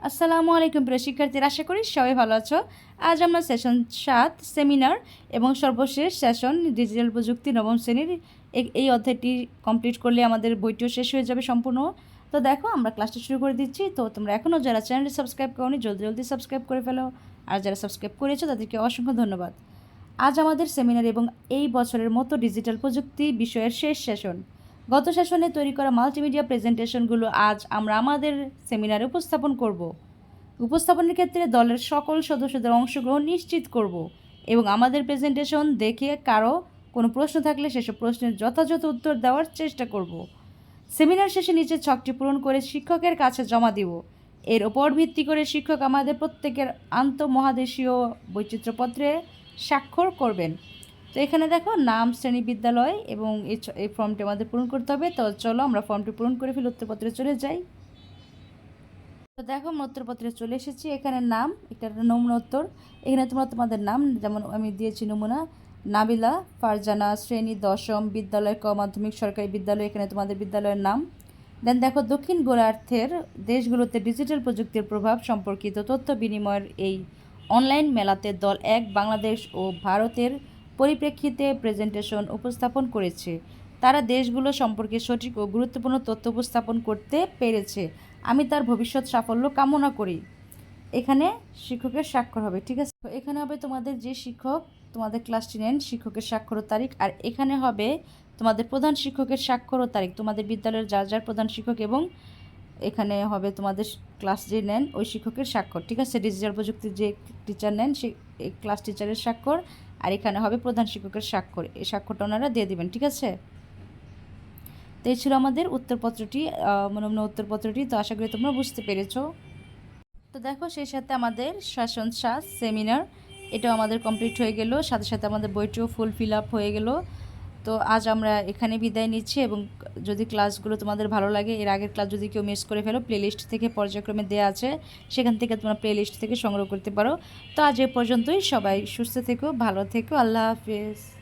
আসসালামু আলাইকুম প্রিয় শিক্ষার্থীরা, আশা করি সবাই ভালো আছো। আজ আমরা সেশন সাত সেমিনার এবং সর্বশেষ সেশন ডিজিটাল প্রযুক্তি নবম শ্রেণির এই- অধ্যায়টি কমপ্লিট করলে আমাদের বইটিও শেষ হয়ে যাবে সম্পূর্ণ। তো দেখো, আমরা ক্লাসটা শুরু করে দিচ্ছি। তো তোমরা এখনও যারা চ্যানেলটি সাবস্ক্রাইব করোনি, জলদি জলদি সাবস্ক্রাইব করে ফেলো। আর যারা সাবস্ক্রাইব করেছ, তাদেরকে অসংখ্য ধন্যবাদ। আজ আমাদের সেমিনার এবং এই বছরের মতো ডিজিটাল প্রযুক্তি বিষয়ের শেষ সেশন গত সেশনে তৈরি করা মাল্টিমিডিয়া প্রেজেন্টেশনগুলো আজ আমরা আমাদের সেমিনারে উপস্থাপন করব। উপস্থাপনের ক্ষেত্রে দলের সকল সদস্যদের অংশগ্রহণ নিশ্চিত করব এবং আমাদের প্রেজেন্টেশন দেখে কারও কোনো প্রশ্ন থাকলে সেসব প্রশ্নের যথাযথ উত্তর দেওয়ার চেষ্টা করব। সেমিনার শেষে নিচের ছকটি পূরণ করে শিক্ষকের কাছে জমা দিব। এর ওপর ভিত্তি করে শিক্ষক আমাদের প্রত্যেকের আন্তঃমহাদেশীয় বৈচিত্র্যপত্রে স্বাক্ষর করবেন। তো এখানে দেখো নাম, শ্রেণি, বিদ্যালয় এবং এই ফর্মটি আমাদের পূরণ করতে হবে। তো চলো আমরা ফর্মটি পূরণ করে ফেলে, উত্তরপত্রে চলে যাই। তো দেখো উত্তরপত্রে চলে এসেছি। এখানে নাম এটা নমুনা উত্তর। এখানে তোমরা তোমাদের নাম, যেমন আমি দিয়েছি নমুনা। নাবিলা, ফারজানা, শ্রেণি, দশম, বিদ্যালয় ক, মাধ্যমিক, সরকারি বিদ্যালয়, এখানে তোমাদের বিদ্যালয়ের নাম। দেন দেখো দক্ষিণ গোলার্ধের দেশগুলোতে ডিজিটাল প্রযুক্তির প্রভাব সম্পর্কিত তথ্য বিনিময়ের এই অনলাইন মেলাতে দল এক, বাংলাদেশ ও ভারতের পরিপ্রেক্ষিতে প্রেজেন্টেশন উপস্থাপন করেছে। তারা দেশগুলো সম্পর্কে সঠিক ও গুরুত্বপূর্ণ তথ্য উপস্থাপন করতে পেরেছে। আমি তার ভবিষ্যৎ সাফল্য কামনা করি। এখানে শিক্ষকের স্বাক্ষর হবে, ঠিক আছে? এখানে হবে তোমাদের যে শিক্ষক, তোমাদের ক্লাসটি নেন, শিক্ষকের স্বাক্ষর তারিখ। আর এখানে হবে তোমাদের প্রধান শিক্ষকের স্বাক্ষর তারিখ। তোমাদের বিদ্যালয়ের যার যার প্রধান শিক্ষক এবং এখানে হবে তোমাদের ক্লাস যে নেন, ওই শিক্ষকের স্বাক্ষর, ঠিক আছে? ডিজিটাল প্রযুক্তির যে টিচার নেন এই ক্লাস টিচারের স্বাক্ষর। আর এখানে হবে প্রধান শিক্ষকের স্বাক্ষর। এই স্বাক্ষরটা ওনারা দিয়ে দেবেন, ঠিক আছে? তো এই ছিল আমাদের উত্তরপত্রটি মনোমন উত্তরপত্রটি। তো আশা করি তোমরা বুঝতে পেরেছ। তো দেখো, সেই সাথে আমাদের শাসন সেমিনার এটাও আমাদের কমপ্লিট হয়ে গেল। সাথে সাথে আমাদের বইটিও ফুল ফিল আপ হয়ে গেল। তো আজ আমরা এখানে বিদায় নিচ্ছি এবং যদি ক্লাসগুলো তোমাদের ভালো লাগে, এর আগের ক্লাস যদি কেউ মিস করে ফেলো প্লেলিস্ট থেকে পর্যায়ক্রমে দেওয়া আছে, সেখান থেকে তোমরা প্লেলিস্ট থেকে সংগ্রহ করতে পারো। তো আজ এ পর্যন্তই, সবাই সুস্থ থেকো, ভালো থেকো, আল্লাহ হাফিজ।